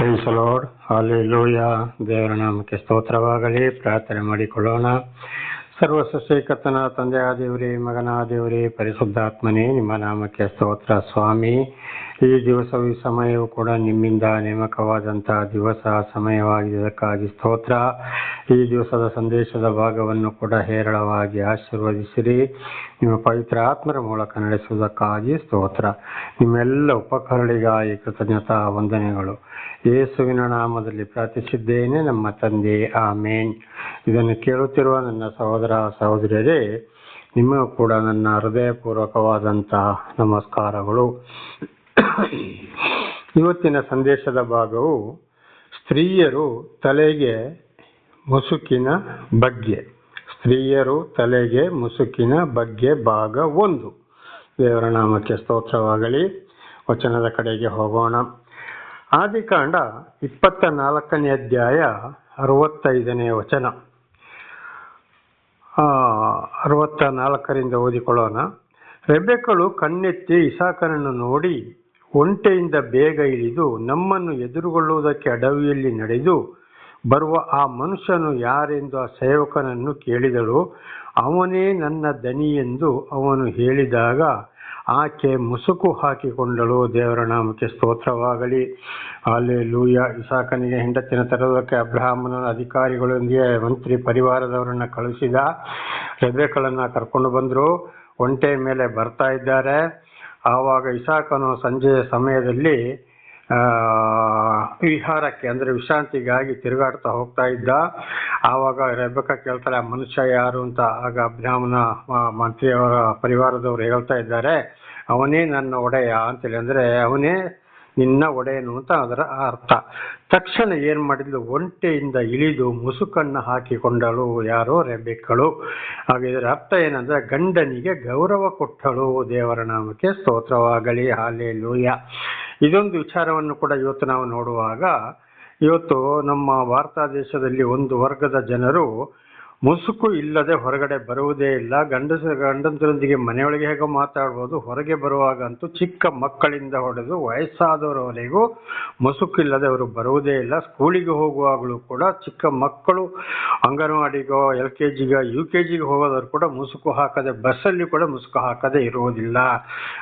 Price lord ಲೋಯ ದೇವರ ನಾಮಕ್ಕೆ ಸ್ತೋತ್ರವಾಗಲಿ. ಪ್ರಾರ್ಥನೆ ಮಾಡಿಕೊಳ್ಳೋಣ. ಸರ್ವ ಸೃಷ್ಟಿಕರ್ತನ ತಂದೆಯ ದೇವರೇ ಮಗನ ದೇವರೇ, ಪರಿಶುದ್ಧಾತ್ಮನೇ, ನಿಮ್ಮ ನಾಮಕ್ಕೆ ಸ್ತೋತ್ರ, ಸ್ವಾಮಿ. ಈ ದಿವಸವು ಈ ಸಮಯವು ಕೂಡ ನಿಮ್ಮಿಂದ ನೇಮಕವಾದಂತಹ ದಿವಸ, ಸಮಯವಾಗಿದೆ. ಅದಕ್ಕಾಗಿ ಸ್ತೋತ್ರ. ಈ ದಿವಸದ ಸಂದೇಶದ ಭಾಗವನ್ನು ಕೂಡ ಹೇರಳವಾಗಿ ಆಶೀರ್ವದಿಸಿರಿ. ನಿಮ್ಮ ಪವಿತ್ರ ಆತ್ಮರ ಮೂಲಕ ನಡೆಸುವುದಕ್ಕಾಗಿ ಸ್ತೋತ್ರ. ನಿಮ್ಮೆಲ್ಲ ಉಪಕರಣಿಗಾಗಿ ಕೃತಜ್ಞತಾ ವಂದನೆಗಳು. ಯೇಸುವಿನ ನಾಮದಲ್ಲಿ ಪ್ರಾರ್ಥಿಸಿದ್ದೇನೆ ನಮ್ಮ ತಂದೆ. ಆಮೇನ್. ಇದನ್ನು ಕೇಳುತ್ತಿರುವ ನನ್ನ ಸಹೋದರ ಸಹೋದರಿಯರೇ, ನಿಮಗೂ ಕೂಡ ನನ್ನ ಹೃದಯಪೂರ್ವಕವಾದಂತಹ ನಮಸ್ಕಾರಗಳು. ಇವತ್ತಿನ ಸಂದೇಶದ ಭಾಗವು ಸ್ತ್ರೀಯರು ತಲೆಗೆ ಮುಸುಕಿನ ಬಗ್ಗೆ. ಸ್ತ್ರೀಯರು ತಲೆಗೆ ಮುಸುಕಿನ ಬಗ್ಗೆ ಭಾಗ ಒಂದು. ದೇವರ ನಾಮಕ್ಕೆ ಸ್ತೋತ್ರವಾಗಲಿ. ವಚನದ ಕಡೆಗೆ ಹೋಗೋಣ. ಆದಿಕಾಂಡ ಇಪ್ಪತ್ತ ನಾಲ್ಕನೇ ಅಧ್ಯಾಯ ಅರವತ್ತೈದನೇ ವಚನ. ಅರವತ್ತ ನಾಲ್ಕರಿಂದ ಓದಿಕೊಳ್ಳೋಣ. ರೆಬೆಕ್ಕಳು ಕಣ್ಣೆತ್ತಿ ಇಸಾಕನನ್ನು ನೋಡಿ ಒಂಟೆಯಿಂದ ಬೇಗ ಇಳಿದು ನಮ್ಮನ್ನು ಎದುರುಗೊಳ್ಳುವುದಕ್ಕೆ ಅಡವಿಯಲ್ಲಿ ನಡೆದು ಬರುವ ಆ ಮನುಷ್ಯನು ಯಾರೆಂದು ಆ ಸೇವಕನನ್ನು ಕೇಳಿದಳು, ಅವನೇ ನನ್ನ ದನಿ ಎಂದು ಅವನು ಹೇಳಿದಾಗ ಆಕೆ ಮುಸುಕು ಹಾಕಿಕೊಂಡಳು. ದೇವರ ನಾಮಕ್ಕೆ ಸ್ತೋತ್ರವಾಗಲಿ. ಅಲ್ಲಿ ಲೂಯ ಇಸಾಕನಿಗೆ ಹೆಂಡತಿನ ತರುವುದಕ್ಕೆ ಅಬ್ರಹಾಮನ ಅಧಿಕಾರಿಗಳೊಂದಿಗೆ ಮಂತ್ರಿ ಪರಿವಾರದವರನ್ನ ಕಳುಹಿಸಿದ ರೆಬೆಗಳನ್ನು ಕರ್ಕೊಂಡು ಬಂದರು. ಒಂಟೆ ಮೇಲೆ ಬರ್ತಾ ಇದ್ದಾರೆ. ಆವಾಗ ಇಸಾಕನು ಸಂಜೆಯ ಸಮಯದಲ್ಲಿ ವಿಹಾರಕ್ಕೆ, ಅಂದರೆ ವಿಶ್ರಾಂತಿಗಾಗಿ ತಿರುಗಾಡ್ತಾ ಹೋಗ್ತಾ ಇದ್ದ. ಆವಾಗ ರೆಬೆಕ ಕೇಳ್ತಾರೆ ಆ ಮನುಷ್ಯ ಯಾರು? ಅಂತ ಆಗ ಬ್ರಾಹ್ಮಣ ಮಂತ್ರಿಯವರ ಪರಿವಾರದವರು ಹೇಳ್ತಾ ಇದ್ದಾರೆ, ಅವನೇ ನನ್ನ ಒಡೆಯ. ಅಂತೇಳಿ, ಅಂದರೆ ಅವನೇ ನಿನ್ನ ಒಡೆಯನು ಅಂತ ಅದರ ಅರ್ಥ. ತಕ್ಷಣ ಏನ್ ಮಾಡಿದ್ಲು? ಒಂಟೆಯಿಂದ ಇಳಿದು ಮುಸುಕನ್ನು ಹಾಕಿಕೊಂಡಳು. ಯಾರೋ ರೆಬೆಕ್ಕಳು. ಹಾಗೆ ಇದರ ಅರ್ಥ ಏನಂದ್ರೆ, ಗಂಡನಿಗೆ ಗೌರವ ಕೊಟ್ಟಳು. ದೇವರ ನಾಮಕ್ಕೆ ಸ್ತೋತ್ರವಾಗಲಿ. ಹಾಲೆ ಲೂಯ ಇದೊಂದು ವಿಚಾರವನ್ನು ಕೂಡ ಇವತ್ತು ನಾವು ನೋಡುವಾಗ, ಇವತ್ತು ನಮ್ಮ ಭಾರತ ದೇಶದಲ್ಲಿ ಒಂದು ವರ್ಗದ ಜನರು ಮುಸುಕು ಇಲ್ಲದೆ ಹೊರಗಡೆ ಬರುವುದೇ ಇಲ್ಲ. ಗಂಡಸ ಗಂಡಂದರೊಂದಿಗೆ ಮನೆಯೊಳಗೆ ಹೇಗೆ ಮಾತಾಡ್ಬೋದು. ಹೊರಗೆ ಬರುವಾಗಂತೂ ಚಿಕ್ಕ ಮಕ್ಕಳಿಂದ ಹೊಡೆದು ವಯಸ್ಸಾದವರವರೆಗೂ ಮುಸುಕು ಇಲ್ಲದೆ ಅವರು ಬರುವುದೇ ಇಲ್ಲ. ಸ್ಕೂಲಿಗೆ ಹೋಗುವಾಗಲೂ ಕೂಡ ಚಿಕ್ಕ ಮಕ್ಕಳು ಅಂಗನವಾಡಿಗೋ ಎಲ್ ಕೆ ಜಿಗೋ ಯು ಕೆ ಜಿಗೆ ಹೋಗೋದವ್ರು ಕೂಡ ಮುಸುಕು ಹಾಕದೆ, ಬಸ್ಸಲ್ಲಿ ಕೂಡ ಮುಸುಕು ಹಾಕದೆ ಇರುವುದಿಲ್ಲ.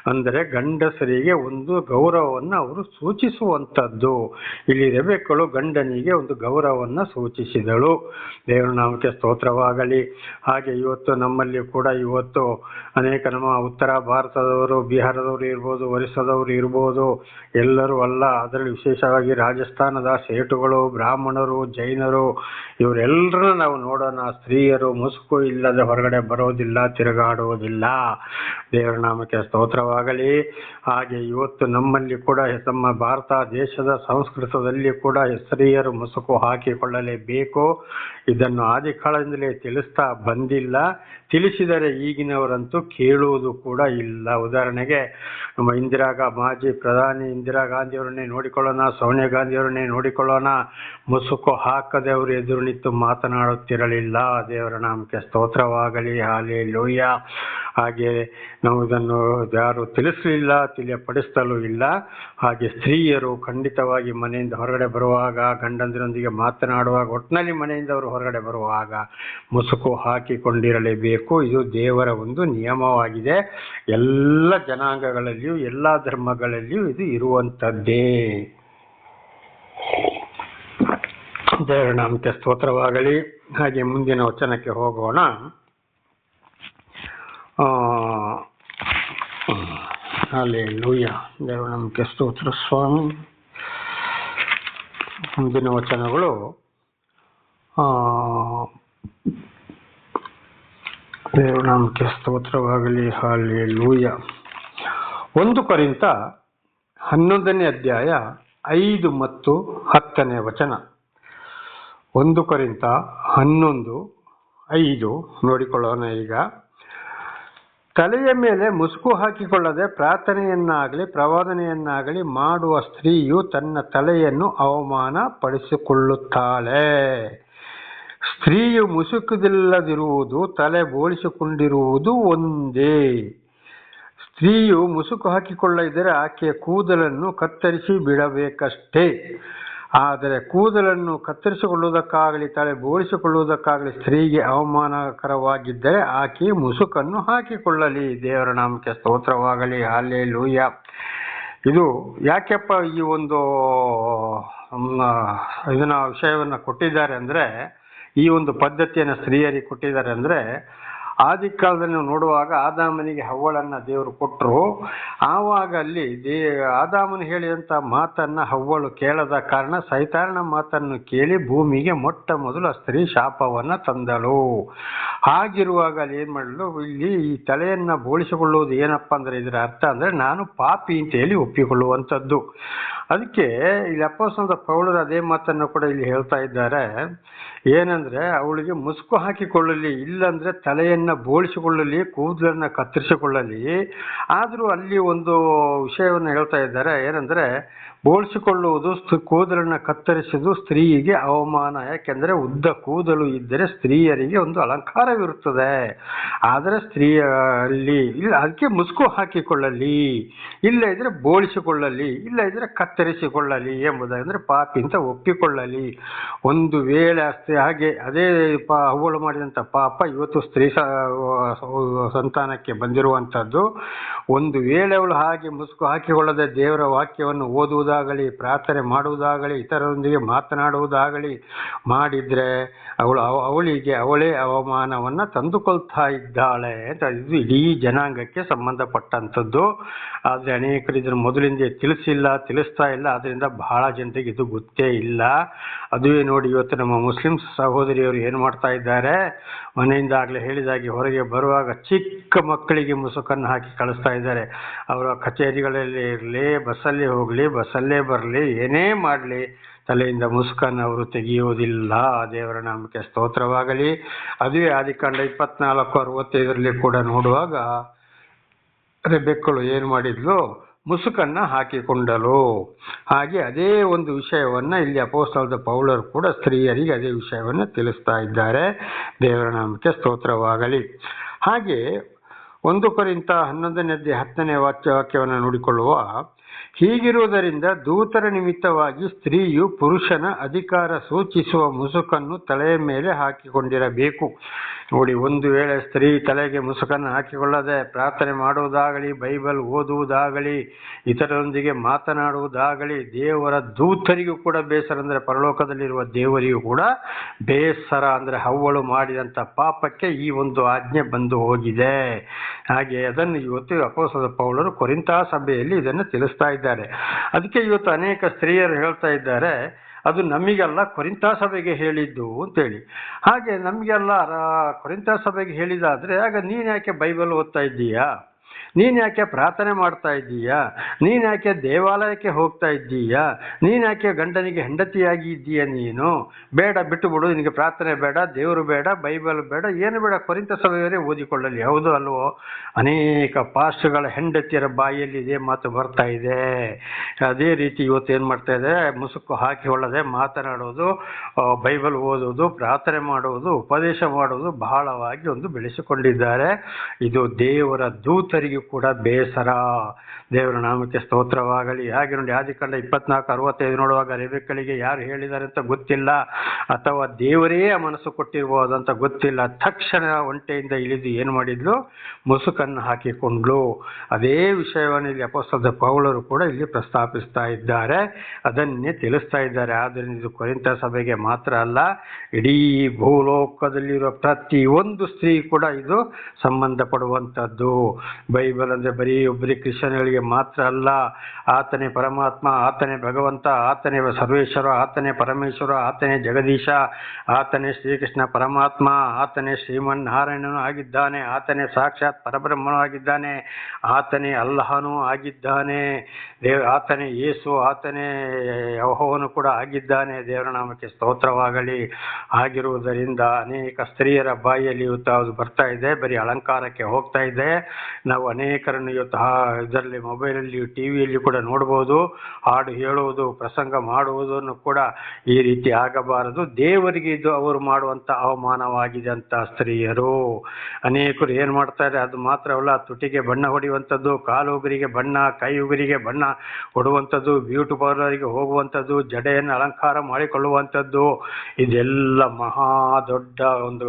ಅಂದರೆ ಗಂಡಸರಿಗೆ ಒಂದು ಗೌರವವನ್ನು ಅವರು ಸೂಚಿಸುವಂಥದ್ದು. ಇಲ್ಲಿ ರೆಬೆಕ್ಕಳು ಗಂಡನಿಗೆ ಒಂದು ಗೌರವವನ್ನು ಸೂಚಿಸಿದಳು. ದೇವರ ನಾಮಕ್ಕೆ ಸ್ತೋತ್ರವಾಗಲಿ ಹಾಗೆ ಇವತ್ತು ನಮ್ಮಲ್ಲಿ ಕೂಡ ಇವತ್ತು ಅನೇಕ ನಮ್ಮ ಉತ್ತರ ಭಾರತದವರು, ಬಿಹಾರದವರು ಇರ್ಬೋದು, ಒರಿಸ್ಸಾದವರು ಇರ್ಬೋದು, ಎಲ್ಲರೂ ಅಲ್ಲ, ಅದರಲ್ಲಿ ವಿಶೇಷವಾಗಿ ರಾಜಸ್ಥಾನದ ಸೇಟುಗಳು ಬ್ರಾಹ್ಮಣರು, ಜೈನರು, ಇವರೆಲ್ಲರನ್ನ ನಾವು ನೋಡೋಣ. ಸ್ತ್ರೀಯರು ಮುಸುಕು ಇಲ್ಲದೆ ಹೊರಗಡೆ ಬರೋದಿಲ್ಲ ತಿರುಗಾಡುವುದಿಲ್ಲ ದೇವರ ನಾಮಕ್ಕೆ ಸ್ತೋತ್ರವಾಗಲಿ. ಹಾಗೆ ಇವತ್ತು ನಮ್ಮಲ್ಲಿ ಕೂಡ ನಮ್ಮ ಭಾರತ ದೇಶದ ಸಂಸ್ಕೃತದಲ್ಲಿ ಕೂಡ ಸ್ತ್ರೀಯರು ಮುಸುಕು ಹಾಕಿಕೊಳ್ಳಲೇಬೇಕು. ಇದನ್ನು ಆದಿಕಾಲದಿಂದಲೇ ತಿಳಿಸ್ತಾ ಬಂದಿಲ್ಲ. ತಿಳಿಸಿದರೆ ಈಗಿನವರಂತೂ ಕೇಳುವುದು ಕೂಡ ಇಲ್ಲ. ಉದಾಹರಣೆಗೆ ನಮ್ಮ ಇಂದಿರಾ ಗಾ, ಮಾಜಿ ಪ್ರಧಾನಿ ಇಂದಿರಾ ಗಾಂಧಿಯವರನ್ನೇ ನೋಡಿಕೊಳ್ಳೋಣ, ಸೋನಿಯಾ ಗಾಂಧಿಯವರನ್ನೇ ನೋಡಿಕೊಳ್ಳೋಣ. ಮುಸುಕು ಹಾಕದೆ ಅವರು ಎದುರು ನಿಂತು ಮಾತನಾಡುತ್ತಿರಲಿಲ್ಲ. ದೇವರ ನಾಮಕ್ಕೆ ಸ್ತೋತ್ರವಾಗಲಿ ಹಾಲಿ ಲೋಯ್ಯ ಹಾಗೆ ನಾವು ಇದನ್ನು ಯಾರು ತಿಳಿಸಲಿಲ್ಲ ತಿಳಿಯಪಡಿಸಲು ಇಲ್ಲ. ಹಾಗೆ ಸ್ತ್ರೀಯರು ಖಂಡಿತವಾಗಿ ಮನೆಯಿಂದ ಹೊರಗಡೆ ಬರುವಾಗ, ಗಂಡಂದಿರೊಂದಿಗೆ ಮಾತನಾಡುವಾಗ ಒಟ್ಟಿನಲ್ಲಿ ಮನೆಯಿಂದ ಅವರು ಹೊರಗಡೆ ಬರುವಾಗ ಮುಸುಕು ಹಾಕಿಕೊಂಡಿರಲೇಬೇಕು. ಇದು ದೇವರ ಒಂದು ನಿಯಮವಾಗಿದೆ. ಎಲ್ಲ ಜನಾಂಗಗಳಲ್ಲಿಯೂ, ಎಲ್ಲ ಧರ್ಮಗಳಲ್ಲಿಯೂ ಇದು ಇರುವಂಥದ್ದೇ. ದೇವರ ನಾಮಕ್ಕೆ ಸ್ತೋತ್ರವಾಗಲಿ. ಹಾಗೆ ಮುಂದಿನ ವಚನಕ್ಕೆ ಹೋಗೋಣ. ಅಲ್ಲಿ ಲೂಯ್ಯ ದೇವರ ಸ್ತೋತ್ರ ಸ್ವಾಮಿ. ಮುಂದಿನ ವಚನಗಳು ಆ, ದೇವರ ನಾಮಕ್ಕೆ ಸ್ತೋತ್ರವಾಗಲಿ ಹಾಲಿ ಲೂಯ ಒಂದು ಕೊರಿಂತ ಹನ್ನೊಂದನೇ ಅಧ್ಯಾಯ ಐದು ಮತ್ತು ಹತ್ತನೇ ವಚನ. ಒಂದು ಕೊರಿಂತ ಹನ್ನೊಂದು ಐದು ನೋಡಿಕೊಳ್ಳೋಣ ಈಗ. ತಲೆಯ ಮೇಲೆ ಮುಸುಕು ಹಾಕಿಕೊಳ್ಳದೆ ಪ್ರಾರ್ಥನೆಯನ್ನಾಗಲಿ ಪ್ರವಾದನೆಯನ್ನಾಗಲಿ ಮಾಡುವ ಸ್ತ್ರೀಯು ತನ್ನ ತಲೆಯನ್ನು ಅವಮಾನ ಪಡಿಸಿಕೊಳ್ಳುತ್ತಾಳೆ ಸ್ತ್ರೀಯು ಮುಸುಕುದಿಲ್ಲದಿರುವುದು, ತಲೆ ಬೋಳಿಸಿಕೊಂಡಿರುವುದು ಒಂದೇ. ಸ್ತ್ರೀಯು ಮುಸುಕು ಹಾಕಿಕೊಳ್ಳದಿದ್ದರೆ ಆಕೆಯ ಕೂದಲನ್ನು ಕತ್ತರಿಸಿ ಬಿಡಬೇಕಷ್ಟೇ. ಆದರೆ ಕೂದಲನ್ನು ಕತ್ತರಿಸಿಕೊಳ್ಳುವುದಕ್ಕಾಗಲಿ, ತಲೆ ಬೋಳಿಸಿಕೊಳ್ಳುವುದಕ್ಕಾಗಲಿ ಸ್ತ್ರೀಗೆ ಅವಮಾನಕರವಾಗಿದ್ದರೆ ಆಕೆ ಮುಸುಕನ್ನು ಹಾಕಿಕೊಳ್ಳಲಿ. ದೇವರ ನಾಮಕ್ಕೆ ಸ್ತೋತ್ರವಾಗಲಿ. ಅಲ್ಲೇ ಲೂಯ ಇದು ಯಾಕೆಪ್ಪ ಈ ಒಂದು ಇದನ್ನ ವಿಷಯವನ್ನು ಕೊಟ್ಟಿದ್ದಾರೆ ಅಂದ್ರೆ ಈ ಒಂದು ಪದ್ಧತಿಯನ್ನು ಸ್ತ್ರೀಯರಿಗೆ ಕೊಟ್ಟಿದ್ದಾರೆ ಅಂದರೆ ಆದಿ ಕಾಲದಲ್ಲಿ ನಾವು ನೋಡುವಾಗ ಆದಾಮನಿಗೆ ಹವ್ವಳನ್ನ ದೇವರು ಕೊಟ್ಟರು ಆವಾಗ ಅಲ್ಲಿ ದೇ, ಆದಾಮನು ಹೇಳಿದಂಥ ಮಾತನ್ನು ಹವ್ವಳು ಕೇಳದ ಕಾರಣ ಸೈತಾರಣ ಮಾತನ್ನು ಕೇಳಿ ಭೂಮಿಗೆ ಮೊಟ್ಟ ಮೊದಲು ಆ ಸ್ತ್ರೀ ಶಾಪವನ್ನು ತಂದಳು. ಹಾಗಿರುವಾಗ ಅಲ್ಲಿ ಏನು ಮಾಡಲು, ಇಲ್ಲಿ ಈ ತಲೆಯನ್ನು ಬೋಳಿಸಿಕೊಳ್ಳುವುದು ಏನಪ್ಪ ಅಂದರೆ ಇದರ ಅರ್ಥ ಅಂದರೆ, ನಾನು ಪಾಪಿ ಅಂತ ಹೇಳಿ ಒಪ್ಪಿಕೊಳ್ಳುವಂಥದ್ದು. ಅದಕ್ಕೆ ಇಲ್ಲಿ ಅಪ್ಪಸಂದ ಪೌಳರು ಅದೇ ಮಾತನ್ನು ಕೂಡ ಇಲ್ಲಿ ಹೇಳ್ತಾ ಇದ್ದಾರೆ. ಏನಂದ್ರೆ ಅವಳಿಗೆ ಮುಸುಕು ಹಾಕಿಕೊಳ್ಳಲಿ, ಇಲ್ಲಂದ್ರೆ ತಲೆಯನ್ನ ಬೋಳಿಸಿಕೊಳ್ಳಲಿ, ಕೂದಲನ್ನ ಕತ್ತರಿಸಿಕೊಳ್ಳಲಿ. ಆದರೂ ಅಲ್ಲಿ ಒಂದು ವಿಷಯವನ್ನು ಹೇಳ್ತಾ ಇದ್ದಾರೆ. ಏನಂದ್ರೆ, ಬೋಳಿಸಿಕೊಳ್ಳುವುದು ಕೂದಲನ್ನು ಕತ್ತರಿಸುವುದು ಸ್ತ್ರೀಗೆ ಅವಮಾನ. ಯಾಕೆಂದ್ರೆ ಉದ್ದ ಕೂದಲು ಇದ್ದರೆ ಸ್ತ್ರೀಯರಿಗೆ ಒಂದು ಅಲಂಕಾರವಿರುತ್ತದೆ. ಆದರೆ ಸ್ತ್ರೀಯಲ್ಲಿ ಇಲ್ಲ, ಅದಕ್ಕೆ ಮುಸುಕು ಹಾಕಿಕೊಳ್ಳಲಿ ಇಲ್ಲ ಇದ್ರೆ ಬೋಳಿಸಿಕೊಳ್ಳಲಿ ಇಲ್ಲ ಇದ್ರೆ ಕತ್ತರಿಸಿಕೊಳ್ಳಲಿ ಎಂಬುದಾದ್ರೆ ಪಾಪಿ ಅಂತ ಒಪ್ಪಿಕೊಳ್ಳಲಿ. ಒಂದು ವೇಳೆ ಹಾಗೆ ಅದೇ ಪ ಅವಳು ಮಾಡಿದಂಥ ಪಾಪ ಇವತ್ತು ಸ್ತ್ರೀ ಸಂತಾನಕ್ಕೆ ಬಂದಿರುವಂಥದ್ದು. ಒಂದು ವೇಳೆ ಅವಳು ಹಾಗೆ ಮುಸುಕು ಹಾಕಿಕೊಳ್ಳದೆ ದೇವರ ವಾಕ್ಯವನ್ನು ಓದುವುದಾಗಲಿ, ಪ್ರಾರ್ಥನೆ ಮಾಡುವುದಾಗಲಿ, ಇತರರೊಂದಿಗೆ ಮಾತನಾಡುವುದಾಗಲಿ ಮಾಡಿದ್ರೆ ಅವಳು, ಅವ- ಅವಳಿಗೆ ಅವಳೇ ಅವಮಾನವನ್ನ ತಂದುಕೊಳ್ತಾ ಇದ್ದಾಳೆ ಅಂತ ಇದು ಇಡೀ ಜನಾಂಗಕ್ಕೆ ಸಂಬಂಧಪಟ್ಟಂಥದ್ದು. ಆದ್ರೆ ಅನೇಕರು ಇದನ್ನು ಮೊದಲಿಂದ ತಿಳಿಸಿಲ್ಲ, ತಿಳಿಸ್ತಾ ಇಲ್ಲ. ಅದರಿಂದ ಬಹಳ ಜನರಿಗೆ ಇದು ಗೊತ್ತೇ ಇಲ್ಲ. ಅದುವೇ ನೋಡಿ ಇವತ್ತು ನಮ್ಮ ಮುಸ್ಲಿಂ ಸಹೋದರಿಯರು ಏನು ಮಾಡ್ತಾ ಇದ್ದಾರೆ? ಮನೆಯಿಂದ ಆಗಲೇ ಹೇಳಿದಾಗಿ ಹೊರಗೆ ಬರುವಾಗ ಚಿಕ್ಕ ಮಕ್ಕಳಿಗೆ ಮುಸುಕನ್ನು ಹಾಕಿ ಕಳಿಸ್ತಾ ಇದ್ದಾರೆ. ಅವರ ಕಚೇರಿಗಳಲ್ಲಿ ಇರಲಿ, ಬಸ್ಸಲ್ಲಿ ಹೋಗಲಿ, ಬಸ್ಸಲ್ಲೇ ಬರಲಿ, ಏನೇ ಮಾಡಲಿ, ತಲೆಯಿಂದ ಮುಸುಕನ್ನು ಅವರು ತೆಗೆಯುವುದಿಲ್ಲ. ದೇವರ ನಾಮಕ್ಕೆ ಸ್ತೋತ್ರವಾಗಲಿ. ಅದುವೇ ಆದಿಕಾಂಡ ಇಪ್ಪತ್ನಾಲ್ಕು ಅರವತ್ತೈದರಲ್ಲಿ ಕೂಡ ನೋಡುವಾಗ ರೆಬೆಕ್ಕಳು ಏನು ಮಾಡಿದ್ಲು? ಮುಸುಕನ್ನ ಹಾಕಿಕೊಂಡಳು ಹಾಗೆ ಅದೇ ಒಂದು ವಿಷಯವನ್ನ ಇಲ್ಲಿ ಅಪೋಸ್ತಲದ ಪೌಲರು ಕೂಡ ಸ್ತ್ರೀಯರಿಗೆ ಅದೇ ವಿಷಯವನ್ನ ತಿಳಿಸ್ತಾ ಇದ್ದಾರೆ. ದೇವರ ನಾಮಕ್ಕೆ ಸ್ತೋತ್ರವಾಗಲಿ. ಹಾಗೆ ಒಂದು ಕುರಿತ ಹನ್ನೊಂದನೇ ಹತ್ತನೇ ವಾಕ್ಯ ವಾಕ್ಯವನ್ನು ನೋಡಿಕೊಳ್ಳುವ. ಹೀಗಿರುವುದರಿಂದ ದೂತರ ನಿಮಿತ್ತವಾಗಿ ಸ್ತ್ರೀಯು ಪುರುಷನ ಅಧಿಕಾರ ಸೂಚಿಸುವ ಮುಸುಕನ್ನು ತಲೆಯ ಮೇಲೆ ಹಾಕಿಕೊಂಡಿರಬೇಕು. ನೋಡಿ, ಒಂದು ವೇಳೆ ಸ್ತ್ರೀ ತಲೆಗೆ ಮುಸುಕನ್ನು ಹಾಕಿಕೊಳ್ಳದೆ ಪ್ರಾರ್ಥನೆ ಮಾಡುವುದಾಗಲಿ, ಬೈಬಲ್ ಓದುವುದಾಗಲಿ, ಇತರರೊಂದಿಗೆ ಮಾತನಾಡುವುದಾಗಲಿ, ದೇವರ ದೂತರಿಗೂ ಕೂಡ ಬೇಸರ ಅಂದರೆ ಪರಲೋಕದಲ್ಲಿರುವ ದೇವರಿಗೂ ಕೂಡ ಬೇಸರ ಅಂದರೆ ಹವ್ವಳು ಮಾಡಿದಂಥ ಪಾಪಕ್ಕೆ ಈ ಒಂದು ಆಜ್ಞೆ ಬಂದು ಹೋಗಿದೆ. ಹಾಗೆ ಅದನ್ನು ಇವತ್ತು ಅಪೋಸದ ಪೌಲರು ಕೊರಿಂತ ಸಭೆಯಲ್ಲಿ ಇದನ್ನು ತಿಳಿಸ್ತಾ ಇದ್ದಾರೆ. ಅದಕ್ಕೆ ಇವತ್ತು ಅನೇಕ ಸ್ತ್ರೀಯರು ಹೇಳ್ತಾ ಇದ್ದಾರೆ ಅದು ನಮಗೆಲ್ಲ ಕೊರಿಂತ ಸಭೆಗೆ ಹೇಳಿದ್ದು ಅಂತೇಳಿ. ಹಾಗೆ ನಮಗೆಲ್ಲ ಕೊರಿಂತ ಸಭೆಗೆ ಹೇಳಿದಾದರೆ, ಆಗ ನೀನು ಯಾಕೆ ಬೈಬಲ್ ಓದ್ತಾ ಇದ್ದೀಯಾ? ನೀನ್ ಯಾಕೆ ಪ್ರಾರ್ಥನೆ ಮಾಡ್ತಾ ಇದ್ದೀಯಾ? ನೀನ್ಯಾಕೆ ದೇವಾಲಯಕ್ಕೆ ಹೋಗ್ತಾ ಇದ್ದೀಯಾ? ನೀನು ಯಾಕೆ ಗಂಡನಿಗೆ ಹೆಂಡತಿಯಾಗಿ ಇದ್ದೀಯ ನೀನು? ಬೇಡ, ಬಿಟ್ಟು ಬಿಡು, ನಿನಗೆ ಪ್ರಾರ್ಥನೆ ಬೇಡ, ದೇವರು ಬೇಡ, ಬೈಬಲ್ ಬೇಡ, ಏನು ಬೇಡ. ಕೊರಿಂತ ಸಭೆಯವರೇ ಓದಿಕೊಳ್ಳಲಿ. ಹೌದು ಅಲ್ವೋ ಅನೇಕ ಪಾಸ್ಟ್ಗಳ ಹೆಂಡತಿಯರ ಬಾಯಲ್ಲಿ ಇದೇ ಮಾತು ಬರ್ತಾ ಇದೆ. ಅದೇ ರೀತಿ ಇವತ್ತು ಏನು ಮಾಡ್ತಾ ಇದೆ? ಮುಸುಕು ಹಾಕಿಕೊಳ್ಳದೆ ಮಾತನಾಡೋದು ಬೈಬಲ್ ಓದುವುದು ಪ್ರಾರ್ಥನೆ ಮಾಡುವುದು, ಉಪದೇಶ ಮಾಡುವುದು ಬಹಳವಾಗಿ ಒಂದು ಬೆಳೆಸಿಕೊಂಡಿದ್ದಾರೆ. ಇದು ದೇವರ ದೂತರಿಗೂ ಕೂಡ ಬೇಸರ. ದೇವರ ನಾಮಕ್ಕೆ ಸ್ತೋತ್ರವಾಗಲಿ. ಹಾಗೆ ನೋಡಿ ಆದಿಕಾಂಡ ಇಪ್ಪತ್ನಾಲ್ಕು ಅರವತ್ತೈದು ನೋಡುವಾಗ ರೇವಿಕಳಿಗೆ ಯಾರು ಹೇಳಿದ್ದಾರೆ ಅಂತ ಗೊತ್ತಿಲ್ಲ. ಅಥವಾ ದೇವರೇ ಆ ಮನಸ್ಸು ಕೊಟ್ಟಿರ್ಬೋದು ಅಂತ ಗೊತ್ತಿಲ್ಲ. ತಕ್ಷಣ ಒಂಟೆಯಿಂದ ಇಳಿದು ಏನು ಮಾಡಿದ್ಲು? ಮುಸುಕನ್ನು ಹಾಕಿಕೊಂಡ್ಲು ಅದೇ ವಿಷಯವನ್ನು ಇಲ್ಲಿ ಅಪೋಸ್ತದ ಪೌಳರು ಕೂಡ ಇಲ್ಲಿ ಪ್ರಸ್ತಾಪಿಸ್ತಾ ಇದ್ದಾರೆ. ಅದನ್ನೇ ತಿಳಿಸ್ತಾ ಇದ್ದಾರೆ. ಆದ್ದರಿಂದ ಇದು ಕೊರಿಂತ ಸಭೆಗೆ ಮಾತ್ರ ಅಲ್ಲ, ಇಡೀ ಭೂಲೋಕದಲ್ಲಿರುವ ಪ್ರತಿಯೊಂದು ಸ್ತ್ರೀ ಕೂಡ ಇದು ಸಂಬಂಧಪಡುವಂಥದ್ದು. ಬೈಬಲ್ ಅಂದರೆ ಬರೀ ಒಬ್ಬರಿ ಕ್ರಿಶ್ಚಿಯನ್ಗಳಿಗೆ ಮಾತ್ರ ಅಲ್ಲ, ಆತನೇ ಪರಮಾತ್ಮ, ಆತನೇ ಭಗವಂತ, ಆತನೇ ಸರ್ವೇಶ್ವರ, ಆತನೇ ಪರಮೇಶ್ವರ, ಆತನೇ ಜಗದೀಶ, ಆತನೇ ಶ್ರೀಕೃಷ್ಣ ಪರಮಾತ್ಮ, ಆತನೇ ಶ್ರೀಮನ್ ನಾರಾಯಣನು ಆಗಿದ್ದಾನೆ, ಆತನೇ ಸಾಕ್ಷಾತ್ ಪರಬ್ರಹ್ಮನೂ ಆಗಿದ್ದಾನೆ, ಆತನೇ ಅಲ್ಲಹನೂ ಆಗಿದ್ದಾನೆ, ದೇವ್, ಆತನೇ ಯೇಸು, ಆತನೇ ಯಹೋವನು ಕೂಡ ಆಗಿದ್ದಾನೆ, ದೇವರ ನಾಮಕ್ಕೆ ಸ್ತೋತ್ರವಾಗಲಿ. ಆಗಿರುವುದರಿಂದ ಅನೇಕ ಸ್ತ್ರೀಯರ ಬಾಯಿಯಲ್ಲಿ ಬರ್ತಾ ಇದೆ, ಬರೀ ಅಲಂಕಾರಕ್ಕೆ ಹೋಗ್ತಾ ಇದೆ. ನಾವು ಅನೇಕರನ್ನು ಇವತ್ತು ಇದರಲ್ಲಿ ಮೊಬೈಲಲ್ಲಿ, ಟಿವಿಯಲ್ಲಿ ಕೂಡ ನೋಡ್ಬೋದು. ಹಾಡು ಹೇಳುವುದು, ಪ್ರಸಂಗ ಮಾಡುವುದನ್ನು ಕೂಡ ಈ ರೀತಿ ಆಗಬಾರದು. ದೇವರಿಗೆ ಇದು ಅವರು ಮಾಡುವಂತ ಅವಮಾನವಾಗಿದೆ ಅಂತ ಸ್ತ್ರೀಯರು. ಅನೇಕರು ಏನು ಮಾಡ್ತಾರೆ, ಅದು ಮಾತ್ರವಲ್ಲ, ತುಟಿಗೆ ಬಣ್ಣ ಹೊಡೆಯುವಂಥದ್ದು ಕಾಲು ಉಗುರಿಗೆ ಬಣ್ಣ ಕೈ ಉಗುರಿಗೆ ಬಣ್ಣ ಕೊಡುವಂಥದ್ದು ಬ್ಯೂಟಿ ಪಾರ್ಲರಿಗೆ ಹೋಗುವಂಥದ್ದು, ಜಡೆಯನ್ನು ಅಲಂಕಾರ ಮಾಡಿಕೊಳ್ಳುವಂಥದ್ದು. ಇದೆಲ್ಲ ಮಹಾ ದೊಡ್ಡ ಒಂದು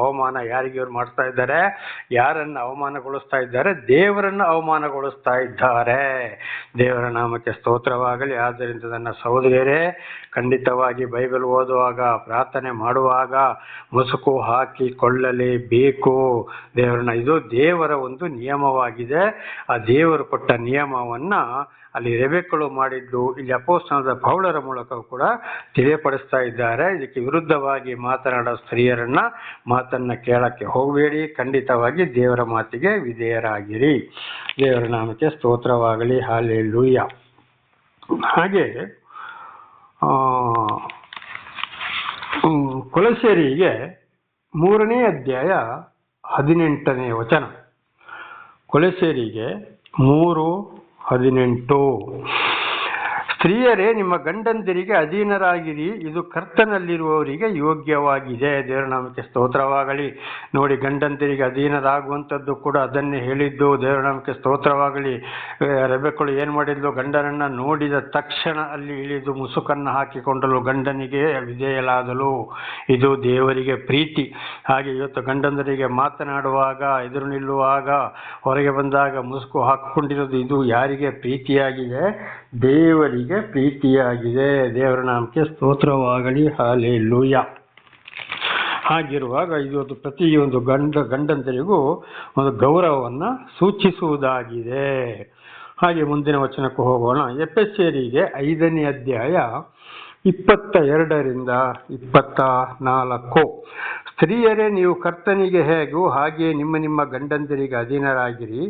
ಅವಮಾನ ಯಾರಿಗೆ ಇವ್ರು ಮಾಡ್ತಾ ಇದ್ದಾರೆ? ಯಾರನ್ನು ಅವಮಾನಗೊಳಿಸ್ತಾ ಇದ್ದಾರೆ? ದೇವರನ್ನ ಅವಮಾನಗೊಳಿಸ್ತಾ ಇದ್ದಾರೆ. ದೇವರ ನಾಮಕ್ಕೆ ಸ್ತೋತ್ರವಾಗಲಿ. ಆದ್ದರಿಂದ ನನ್ನ ಸಹೋದರಿಯರೇ, ಖಂಡಿತವಾಗಿ ಬೈಬಲ್ ಓದುವಾಗ, ಪ್ರಾರ್ಥನೆ ಮಾಡುವಾಗ ಮುಸುಕು ಹಾಕಿಕೊಳ್ಳಲೇಬೇಕು. ದೇವರನ್ನ, ಇದು ದೇವರ ಒಂದು ನಿಯಮವಾಗಿದೆ. ಆ ದೇವರು ಕೊಟ್ಟ ನಿಯಮವನ್ನ ಅಲ್ಲಿ ರೆಬೆಕ್ಕಳು ಮಾಡಿದ್ದು ಇಲ್ಲಿ ಅಪೋಸ್ತನದ ಪೌಳರ ಮೂಲಕ ಕೂಡ ತಿಳಿಯಪಡಿಸ್ತಾ ಇದ್ದಾರೆ. ಇದಕ್ಕೆ ವಿರುದ್ಧವಾಗಿ ಮಾತನಾಡೋ ಸ್ತ್ರೀಯರನ್ನ ಮಾತನ್ನ ಕೇಳಕ್ಕೆ ಹೋಗಬೇಡಿ. ಖಂಡಿತವಾಗಿ ದೇವರ ಮಾತಿಗೆ ವಿಧೇಯರಾಗಿರಿ. ದೇವರ ನಾಮಕ್ಕೆ ಸ್ತೋತ್ರವಾಗಲಿ. ಹಾಲೆ ಲೂಯ್ಯ ಹಾಗೆ ಕೊಲಸೆರಿಗೆ ಮೂರನೇ ಅಧ್ಯಾಯ ಹದಿನೆಂಟನೇ ವಚನ. ಕೊಲೆಸೇರಿಗೆ ಮೂರು फर्जिनेंटो ಸ್ತ್ರೀಯರೇ, ನಿಮ್ಮ ಗಂಡಂದಿರಿಗೆ ಅಧೀನರಾಗಿರಿ. ಇದು ಕರ್ತನಲ್ಲಿರುವವರಿಗೆ ಯೋಗ್ಯವಾಗಿದೆ. ದೇವರನಾಮಕ್ಕೆ ಸ್ತೋತ್ರವಾಗಲಿ. ನೋಡಿ, ಗಂಡಂದಿರಿಗೆ ಅಧೀನರಾಗುವಂಥದ್ದು ಕೂಡ ಅದನ್ನೇ ಹೇಳಿದ್ದು. ದೇವರನಾಮಕ್ಕೆ ಸ್ತೋತ್ರವಾಗಲಿ. ರೆಬೆಕ್ಕಳು ಏನು ಮಾಡಿದ್ಲು? ಗಂಡನನ್ನು ನೋಡಿದ ತಕ್ಷಣ ಅಲ್ಲಿ ಇಳಿದು ಮುಸುಕನ್ನು ಹಾಕಿಕೊಂಡಲು ಗಂಡನಿಗೆ ವಿಧೇಯಲಾದಲು ಇದು ದೇವರಿಗೆ ಪ್ರೀತಿ. ಹಾಗೆ ಇವತ್ತು ಗಂಡಂದರಿಗೆ ಮಾತನಾಡುವಾಗ, ಎದುರು ನಿಲ್ಲುವಾಗ, ಹೊರಗೆ ಬಂದಾಗ ಮುಸುಕು ಹಾಕಿಕೊಂಡಿರೋದು ಇದು ಯಾರಿಗೆ ಪ್ರೀತಿಯಾಗಿದೆ? ದೇವರಿಗೆ. ಪ್ರೀತಿಯಾಗಿದೆ. ದೇವರ ನಾಮಕ್ಕೆ ಸ್ತೋತ್ರವಾಗಲಿ ಹಾಲೆ ಲೂಯ ಹಾಗಿರುವಾಗ ಇದೊಂದು ಪ್ರತಿಯೊಂದು ಗಂಡ, ಗಂಡಂದರಿಗೂ ಒಂದು ಗೌರವವನ್ನು ಸೂಚಿಸುವುದಾಗಿದೆ. ಹಾಗೆ ಮುಂದಿನ ವಚನಕ್ಕೆ ಹೋಗೋಣ. ಎಪ್ಪೆಸೇರಿಗೆ ಐದನೇ ಅಧ್ಯಾಯ ಇಪ್ಪತ್ತ ಎರಡರಿಂದ ಇಪ್ಪತ್ತ ನಾಲ್ಕು ಸ್ತ್ರೀಯರೇ, ನೀವು ಕರ್ತನಿಗೆ ಹೇಗೂ ಹಾಗೆ ನಿಮ್ಮ ನಿಮ್ಮ ಗಂಡಂದಿರಿಗೆ ಅಧೀನರಾಗಿರಿ.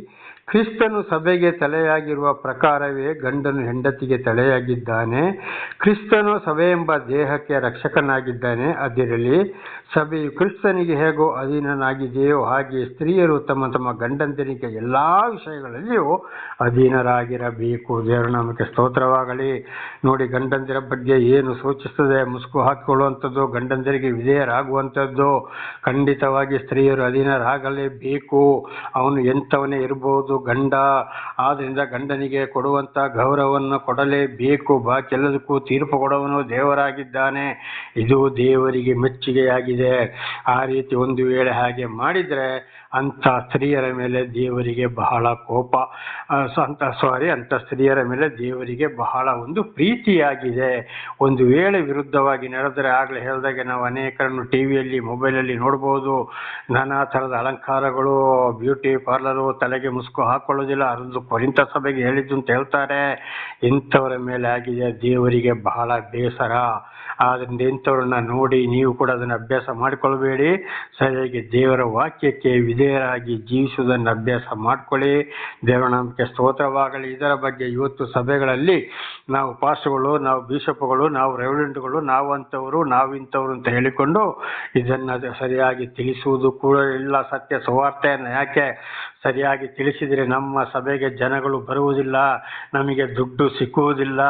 ಕ್ರಿಸ್ತನು ಸಭೆಗೆ ತಲೆಯಾಗಿರುವ ಪ್ರಕಾರವೇ ಗಂಡನು ಹೆಂಡತಿಗೆ ತಲೆಯಾಗಿದ್ದಾನೆ. ಕ್ರಿಸ್ತನು ಸಭೆ ಎಂಬ ದೇಹಕ್ಕೆ ರಕ್ಷಕನಾಗಿದ್ದಾನೆ. ಅದಿರಲಿ, ಸಭೆಯು ಕ್ರಿಸ್ತನಿಗೆ ಹೇಗೋ ಅಧೀನನಾಗಿದೆಯೋ ಹಾಗೆ ಸ್ತ್ರೀಯರು ತಮ್ಮ ತಮ್ಮ ಗಂಡಂದಿರಿಗೆ ಎಲ್ಲ ವಿಷಯಗಳಲ್ಲಿಯೂ ಅಧೀನರಾಗಿರಬೇಕು. ದೇವರು ಸ್ತೋತ್ರವಾಗಲಿ. ನೋಡಿ, ಗಂಡಂದಿರ ಬಗ್ಗೆ ಏನು ಸೂಚಿಸ್ತದೆ? ಮುಸುಕು ಹಾಕಿಕೊಳ್ಳುವಂಥದ್ದು, ಗಂಡಂದಿರಿಗೆ ವಿಧೇಯರಾಗುವಂಥದ್ದು, ಖಂಡಿತವಾಗಿ ಸ್ತ್ರೀಯರು ಅಧೀನರಾಗಲೇಬೇಕು. ಅವನು ಎಂಥವನೇ ಇರಬಹುದು ಗಂಡ. ಆದ್ದರಿಂದ ಗಂಡನಿಗೆ ಕೊಡುವಂತ ಗೌರವವನ್ನು ಕೊಡಲೇಬೇಕು. ಬಾಕೆಲ್ಲದಕ್ಕೂ ತೀರ್ಪು ಕೊಡವನು ದೇವರಾಗಿದ್ದಾನೆ. ಇದು ದೇವರಿಗೆ ಮೆಚ್ಚುಗೆಯಾಗಿದೆ. ಆ ರೀತಿ ಒಂದು ವೇಳೆ ಹಾಗೆ ಮಾಡಿದರೆ ಅಂತ ಸ್ತ್ರೀಯರ ಮೇಲೆ ದೇವರಿಗೆ ಬಹಳ ಕೋಪ. ಅಂತ ಸಾರಿ ಅಂತ ಸ್ತ್ರೀಯರ ಮೇಲೆ ದೇವರಿಗೆ ಬಹಳ ಒಂದು ಪ್ರೀತಿಯಾಗಿದೆ. ಒಂದು ವೇಳೆ ವಿರುದ್ಧವಾಗಿ ನಡೆದರೆ ಆಗಲೇ ಹೇಳಿದಾಗೆ ನಾವು ಅನೇಕರನ್ನು ಟಿ ವಿಯಲ್ಲಿ, ಮೊಬೈಲಲ್ಲಿ ನೋಡ್ಬೋದು. ನಾನಾ ಥರದ ಅಲಂಕಾರಗಳು, ಬ್ಯೂಟಿ ಪಾರ್ಲರು, ತಲೆಗೆ ಮುಸುಕು ಹಾಕೊಳ್ಳೋದಿಲ್ಲ. ಅದು ಕೊರಿಂತ ಸಭೆಗೆ ಹೇಳಿದ್ದು ಅಂತ ಹೇಳ್ತಾರೆ. ಇಂಥವರ ಮೇಲೆ ಆಗಿದೆ ದೇವರಿಗೆ ಬಹಳ ಬೇಸರ. ಆದ್ರಿಂದ ಇಂಥವ್ರನ್ನ ನೋಡಿ ನೀವು ಕೂಡ ಅದನ್ನು ಅಭ್ಯಾಸ ಮಾಡಿಕೊಳ್ಬೇಡಿ. ಸರಿಯಾಗಿ ದೇವರ ವಾಕ್ಯಕ್ಕೆ ವಿಧೇಯರಾಗಿ ಜೀವಿಸುವುದನ್ನು ಅಭ್ಯಾಸ ಮಾಡ್ಕೊಳ್ಳಿ. ದೇವರ ನಾಮಕ್ಕೆ ಸ್ತೋತ್ರವಾಗಲಿ. ಇದರ ಬಗ್ಗೆ ಇವತ್ತು ಸಭೆಗಳಲ್ಲಿ ನಾವು ಪಾಸ್ಟ್ಗಳು, ನಾವು ಬಿಷಪ್ಗಳು, ನಾವು ರೆವಲೆಂಟ್ಗಳು ನಾವು ಅಂಥವರು, ನಾವು ಇಂಥವ್ರು ಅಂತ ಹೇಳಿಕೊಂಡು ಇದನ್ನು ಸರಿಯಾಗಿ ತಿಳಿಸುವುದು ಕೂಡ ಇಲ್ಲ. ಸತ್ಯ ಸುವಾರ್ತೆಯನ್ನು ಯಾಕೆ ಸರಿಯಾಗಿ ತಿಳಿಸಿದರೆ ನಮ್ಮ ಸಭೆಗೆ ಜನಗಳು ಬರುವುದಿಲ್ಲ ನಮಗೆ ದುಡ್ಡು ಸಿಕ್ಕುವುದಿಲ್ಲ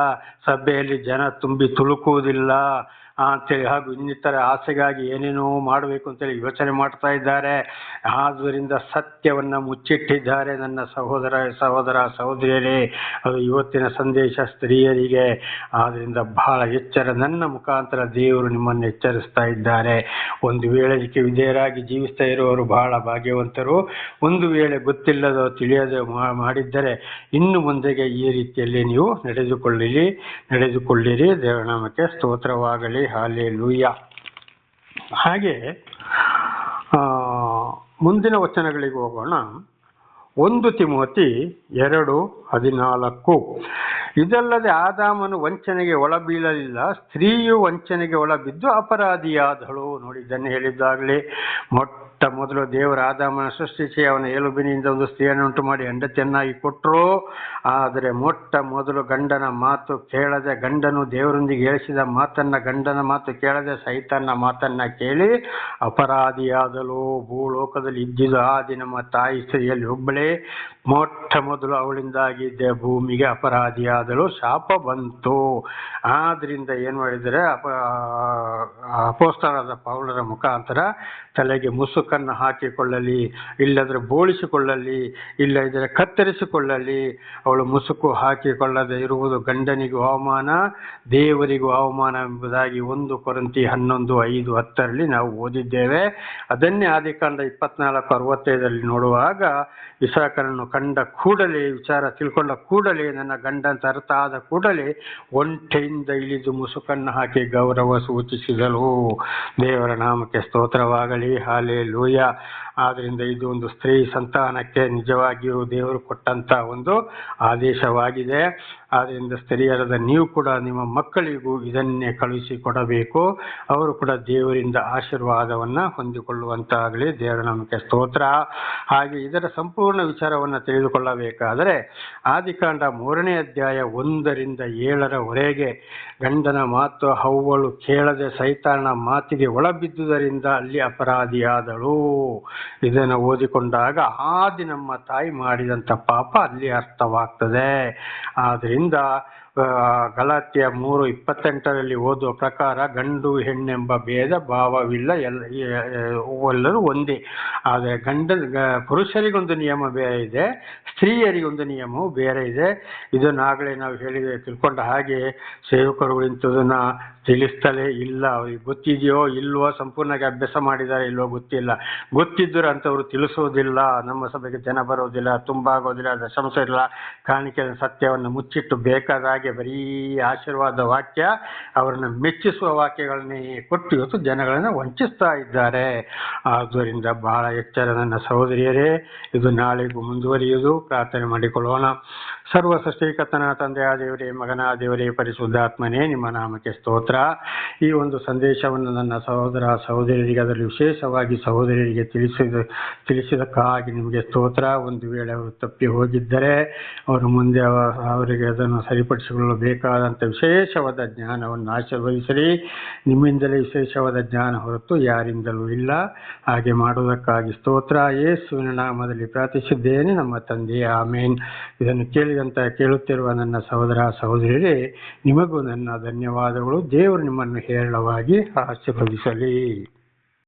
ಸಭೆಯಲ್ಲಿ ಜನ ತುಂಬಿ ತುಳುಕುವುದಿಲ್ಲ. ಅಂತೇಳಿ ಹಾಗೂ ಇನ್ನಿತರ ಆಸೆಗಾಗಿ ಏನೇನೋ ಮಾಡಬೇಕು ಅಂತೇಳಿ ಯೋಚನೆ ಮಾಡ್ತಾ ಇದ್ದಾರೆ. ಆದ್ದರಿಂದ ಸತ್ಯವನ್ನು ಮುಚ್ಚಿಟ್ಟಿದ್ದಾರೆ ನನ್ನ ಸಹೋದರ ಸಹೋದರ, ಸಹೋದರಿಯರೇ. ಅದು ಇವತ್ತಿನ ಸಂದೇಶ ಸ್ತ್ರೀಯರಿಗೆ. ಆದ್ದರಿಂದ ಬಹಳ ಎಚ್ಚರ ನನ್ನ ಮುಖಾಂತರ ದೇವರು ನಿಮ್ಮನ್ನು ಎಚ್ಚರಿಸ್ತಾ ಇದ್ದಾರೆ. ಒಂದು ವೇಳೆ ವಿಧೇಯರಾಗಿ ಜೀವಿಸ್ತಾ ಇರುವವರು ಬಹಳ ಭಾಗ್ಯವಂತರು. ಒಂದು ವೇಳೆ ಗೊತ್ತಿಲ್ಲದೋ ತಿಳಿಯದೆ ಮಾಡಿದ್ದರೆ ಇನ್ನು ಮುಂದೆಗೆ ಈ ರೀತಿಯಲ್ಲಿ ನೀವು ನಡೆದುಕೊಳ್ಳಿರಿ ನಡೆದುಕೊಳ್ಳಿರಿ. ದೇವನಾಮಕ್ಕೆ ಸ್ತೋತ್ರವಾಗಲಿ. ಹಾಲೆ ಲೂಯ್ಯ ಹಾಗೆ ಮುಂದಿನ ವಚನಗಳಿಗೆ ಹೋಗೋಣ. ಒಂದು ತಿಮೋತಿ ಎರಡು ಹದಿನಾಲ್ಕು. ಇದಲ್ಲದೆ ಆದಾಮನು ವಂಚನೆಗೆ ಒಳಬೀಳಲಿಲ್ಲ, ಸ್ತ್ರೀಯು ವಂಚನೆಗೆ ಒಳಬಿದ್ದು ಅಪರಾಧಿಯಾದಳು. ನೋಡಿ, ಇದನ್ನು ಹೇಳಿದ್ದಾಗಲೇ, ಮೊಟ್ಟ ಮೊದಲು ದೇವರ ಆದಾಮನ ಸೃಷ್ಟಿಸಿ ಅವನ ಏಲುಬಿನಿಂದ ಒಂದು ಸ್ತ್ರೀಯನ್ನು ಉಂಟು ಮಾಡಿ ಹೆಂಡತಿಯನ್ನಾಗಿ ಕೊಟ್ಟರು ಆದರೆ ಮೊಟ್ಟ ಮೊದಲು ಗಂಡನ ಮಾತು ಕೇಳದೆ ಗಂಡನು ದೇವರೊಂದಿಗೆ ಹೇಳಿಸಿದ ಮಾತನ್ನ ಗಂಡನ ಮಾತು ಕೇಳದೆ ಸೈತನ್ನ ಮಾತನ್ನ ಕೇಳಿ ಅಪರಾಧಿಯಾದಲು ಭೂಲೋಕದಲ್ಲಿ ಇದ್ದಿದ್ದು ಆದಿ ನಮ್ಮ ತಾಯಿ ಸ್ತ್ರೀಯಲ್ಲಿ ಒಬ್ಬಳೇ. ಮೊಟ್ಟ ಮೊದಲು ಅವಳಿಂದಾಗಿದ್ದ ಭೂಮಿಗೆ ಅಪರಾಧಿಯಾದಳು. ಶಾಪ ಬಂತು. ಆದ್ರಿಂದ ಏನು ಮಾಡಿದರೆ ಅಪ ಅಪೋಸ್ತರಾದ ಪೌಲರ ಮುಖಾಂತರ ತಲೆಗೆ ಮುಸುಕನ್ನು ಹಾಕಿಕೊಳ್ಳಲಿ, ಇಲ್ಲದ್ರೆ ಬೋಳಿಸಿಕೊಳ್ಳಲಿ ಇಲ್ಲ ಇದ್ರೆ ಕತ್ತರಿಸಿಕೊಳ್ಳಲಿ, ಅವಳು ಮುಸುಕು ಹಾಕಿಕೊಳ್ಳದೆ ಇರುವುದು ಗಂಡನಿಗೂ ಅವಮಾನ, ದೇವರಿಗೂ ಅವಮಾನ ಎಂಬುದಾಗಿ ಒಂದು ಕೊರಂತಿ ಹನ್ನೊಂದು, ಐದು, ಹತ್ತರಲ್ಲಿ ನಾವು ಓದಿದ್ದೇವೆ. ಅದನ್ನೇ ಆದಿಕಾಂಡ ಇಪ್ಪತ್ನಾಲ್ಕು, ಅರವತ್ತೈದರಲ್ಲಿ ನೋಡುವಾಗ ಇಸಾಕನನ್ನು ಕಂಡ ಕೂಡಲೇ, ವಿಚಾರ ತಿಳ್ಕೊಂಡ ಕೂಡಲೇ, ನನ್ನ ಗಂಡಂತ ಅರ್ಥ ಆದ ಕೂಡಲೇ ಒಂಟೆಯಿಂದ ಇಳಿದು ಮುಸುಕನ್ನು ಹಾಕಿ ಗೌರವ ಸೂಚಿಸಿದಳು. ದೇವರ ನಾಮಕ್ಕೆ ಸ್ತೋತ್ರವಾಗಲಿ ಹಾಲೆ ಲೂಯ ಆದ್ರಿಂದ ಇದು ಒಂದು ಸ್ತ್ರೀ ಸಂತಾನಕ್ಕೆ ನಿಜವಾಗಿಯೂ ದೇವರು ಕೊಟ್ಟಂತ ಒಂದು ಆದೇಶವಾಗಿದೆ. ಆದ್ರಿಂದ ಸ್ಥಳೀಯರಾದ ನೀವು ಕೂಡ ನಿಮ್ಮ ಮಕ್ಕಳಿಗೂ ಇದನ್ನೇ ಕಳುಹಿಸಿ ಕೊಡಬೇಕು. ಅವರು ಕೂಡ ದೇವರಿಂದ ಆಶೀರ್ವಾದವನ್ನು ಹೊಂದಿಕೊಳ್ಳುವಂತಾಗಲಿ. ದೇವರ ನಮಗೆ ಸ್ತೋತ್ರ. ಹಾಗೆ ಇದರ ಸಂಪೂರ್ಣ ವಿಚಾರವನ್ನು ತಿಳಿದುಕೊಳ್ಳಬೇಕಾದರೆ ಆದಿಕಾಂಡ ಮೂರನೇ ಅಧ್ಯಾಯ ಒಂದರಿಂದ ಏಳರವರೆಗೆ ಗಂಡನ ಮಾತು ಹವ್ವಳು ಕೇಳದೆ ಸೈತಾನ ಮಾತಿಗೆ ಒಳಬಿದ್ದುದರಿಂದ ಅಲ್ಲಿ ಅಪರಾಧಿಯಾದಳು. ಇದನ್ನು ಓದಿಕೊಂಡಾಗ ಆದಿ ನಮ್ಮ ತಾಯಿ ಮಾಡಿದಂಥ ಪಾಪ ಅಲ್ಲಿ ಅರ್ಥವಾಗ್ತದೆ. ಆದ್ರಿಂದ ಆ, ಗಲಾತ್ಯ ಮೂರು ಇಪ್ಪತ್ತೆಂಟರಲ್ಲಿ ಓದುವ ಪ್ರಕಾರ ಗಂಡು ಹೆಣ್ಣೆಂಬ ಭೇದ ಭಾವವಿಲ್ಲ. ಎಲ್ಲ ಎಲ್ಲರೂ ಒಂದೇ. ಆದರೆ ಗಂಡ ಪುರುಷರಿಗೊಂದು ನಿಯಮ ಬೇರೆ ಇದೆ, ಸ್ತ್ರೀಯರಿಗೊಂದು ನಿಯಮವು ಬೇರೆ ಇದೆ. ಇದನ್ನು ಆಗಲೇ ನಾವು ಹೇಳಿದ ತಿಳ್ಕೊಂಡ ಹಾಗೆ ಸೇವಕರುಗಳು ಇಂಥದನ್ನ ತಿಳಿಸ್ತಲೇ ಇಲ್ಲ. ಅವ್ರಿಗೆ ಗೊತ್ತಿದೆಯೋ ಇಲ್ವೋ ಸಂಪೂರ್ಣವಾಗಿ ಅಭ್ಯಾಸ ಮಾಡಿದ್ದಾರೆ ಇಲ್ವೋ ಗೊತ್ತಿಲ್ಲ. ಗೊತ್ತಿದ್ದರೂ ಅಂಥವ್ರು ತಿಳಿಸೋದಿಲ್ಲ. ನಮ್ಮ ಸಭೆಗೆ ಜನ ಬರೋದಿಲ್ಲ ತುಂಬ ಆಗೋದಿಲ್ಲ ದಶಂಶ ಇಲ್ಲ ಕಾಣಿಕೆ ಸತ್ಯವನ್ನು ಮುಚ್ಚಿಟ್ಟು ಬೇಕಾದ ಹಾಗೆ ಬರೀ ಆಶೀರ್ವಾದ ವಾಕ್ಯ, ಅವರನ್ನು ಮೆಚ್ಚಿಸುವ ವಾಕ್ಯಗಳನ್ನೇ ಕೊಟ್ಟು ಇವತ್ತು ಜನಗಳನ್ನು ವಂಚಿಸ್ತಾ ಇದ್ದಾರೆ. ಆದ್ದರಿಂದ ಬಹಳ ಎಚ್ಚರ ನನ್ನ ಸಹೋದರಿಯರೇ, ಇದು ನಾಳೆಗೂ ಮುಂದುವರಿಯುವುದು. ಪ್ರಾರ್ಥನೆ ಮಾಡಿಕೊಳ್ಳೋಣ. ಸರ್ವ ಸೃಷ್ಟಿಕರ್ತನ ತಂದೆಯ ದೇವರೇ ಮಗನ ದೇವರೇ, ಪರಿಶುದ್ಧಾತ್ಮನೇ, ನಿಮ್ಮ ನಾಮಕ್ಕೆ ಸ್ತೋತ್ರ. ಈ ಒಂದು ಸಂದೇಶವನ್ನು ನನ್ನ ಸಹೋದರ ಸಹೋದರಿಯರಿಗೆ ಅದರಲ್ಲಿ ವಿಶೇಷವಾಗಿ ಸಹೋದರಿಯರಿಗೆ ತಿಳಿಸಿದ, ತಿಳಿಸಿದಕ್ಕಾಗಿ ನಿಮಗೆ ಸ್ತೋತ್ರ. ಒಂದು ವೇಳೆ ಅವರು ತಪ್ಪಿ ಹೋಗಿದ್ದರೆ ಅವರು ಮುಂದೆ ಅವ- ಅವರಿಗೆ ಅದನ್ನು ಸರಿಪಡಿಸಿಕೊಳ್ಳಲು ಬೇಕಾದಂಥ ವಿಶೇಷವಾದ ಜ್ಞಾನವನ್ನು ಆಶೀರ್ವದಿಸಲಿ ನಿಮ್ಮಿಂದಲೇ ವಿಶೇಷವಾದ ಜ್ಞಾನ ಹೊರತು ಯಾರಿಂದಲೂ ಇಲ್ಲ. ಹಾಗೆ ಮಾಡುವುದಕ್ಕಾಗಿ ಸ್ತೋತ್ರ. ಯೇಸುವಿನ ನಾಮದಲ್ಲಿ ಪ್ರಾರ್ಥಿಸಿದ್ದೇನೆ. ನಮ್ಮ ತಂದೆಯ, ಆಮೇನ್. ಇದನ್ನು ಕೇಳಿದಂತ ಕೇಳುತ್ತಿರುವ ನನ್ನ ಸಹೋದರ ಸಹೋದರಿಯರೇ ನಿಮಗೂ ನನ್ನ ಧನ್ಯವಾದಗಳು. ದೇವರು ನಿಮ್ಮನ್ನು ಹೇರಳವಾಗಿ ಆಶೀರ್ವದಿಸಲಿ.